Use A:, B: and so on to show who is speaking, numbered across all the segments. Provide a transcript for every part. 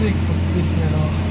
A: big position at all.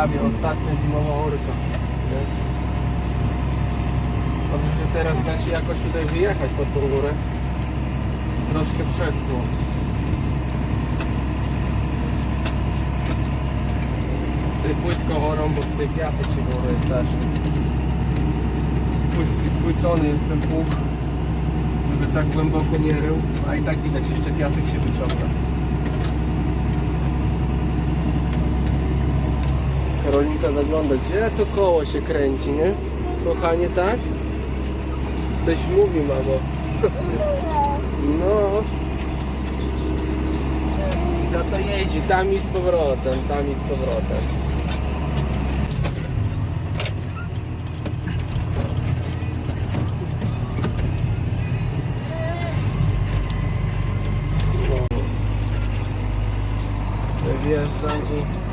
A: Prawie ostatnia zimowa orka. Dobrze, że teraz da się jakoś tutaj wyjechać pod tą górę. Troszkę przeschło. Tutaj płytko chorą, bo tutaj piasek się górę strasznie. Spły- Spłycony jest ten pług, żeby tak głęboko nie rył, a i tak widać jeszcze piasek się wyciąga. Karolinka zagląda, gdzie to koło się kręci, nie? Kochanie, tak? Ktoś mówi, mamo. No. No to jeździ, tam i z powrotem, tam i z powrotem. No. I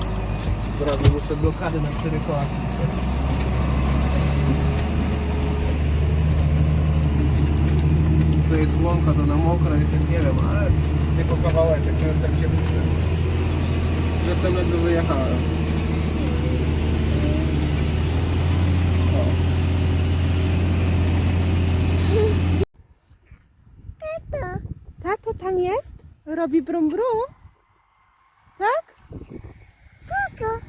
A: od razu muszę blokady na cztery koła wciskać. To jest łąka, to na mokro jest jak nie wiem, ale tylko kawałeczek, to już tak się wytnie. Przedtem ledwo wyjechałem.
B: Tato tam jest? Robi brum brum? Tak? Tato.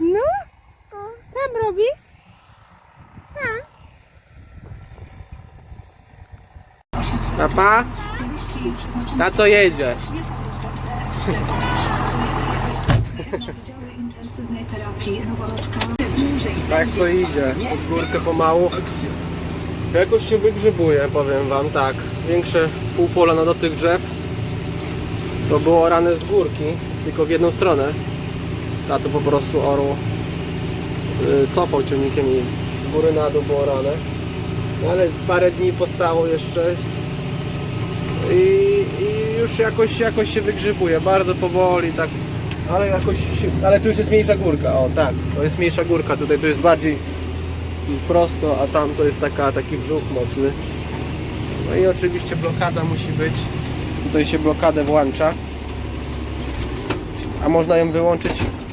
B: No? Tam robi? Tam.
A: Papa? Tato jedzie.
C: Nie są dostępne w sklepach. Przekazujemy je bezpłatnie na terapii noworoczka.
A: Tak to idzie, pod górkę pomału. Jakoś się wygrzybuje, powiem wam, tak. Większe pół pola na dotyk drzew. To było rane z górki, tylko w jedną stronę. A to po prostu orł y, cofał ciągnikiem i z góry na dół było rane. Ale parę dni postało jeszcze i, i już jakoś, jakoś się wygrzybuje, bardzo powoli, tak. Ale jakoś ale tu już jest mniejsza górka, o tak, to jest mniejsza górka, tutaj to jest bardziej prosto, a tam to jest taka, taki brzuch mocny. No i oczywiście blokada musi być. Tutaj się blokadę włącza. A można ją wyłączyć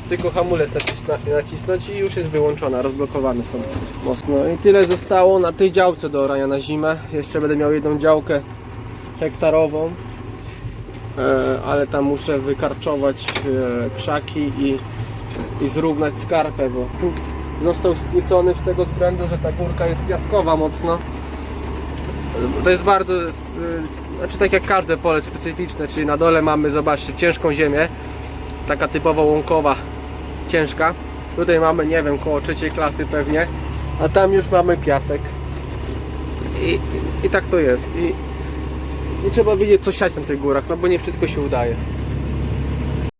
A: tylko hamulec nacisna, nacisnąć i już jest wyłączona, rozblokowany są mocno. No i tyle zostało na tej działce do orania na zimę. Jeszcze będę miał jedną działkę hektarową. E, ale tam muszę wykarczować e, krzaki i, i zrównać skarpę, bo został spłycony z tego względu, że ta górka jest piaskowa mocno. To jest bardzo, y, znaczy tak jak każde pole specyficzne, czyli na dole mamy, zobaczcie, ciężką ziemię, taka typowo łąkowa, ciężka. Tutaj mamy, nie wiem, koło trzeciej klasy pewnie, a tam już mamy piasek. I, i, i tak to jest. I, i trzeba wiedzieć, co siać na tych górach, no bo nie wszystko się udaje.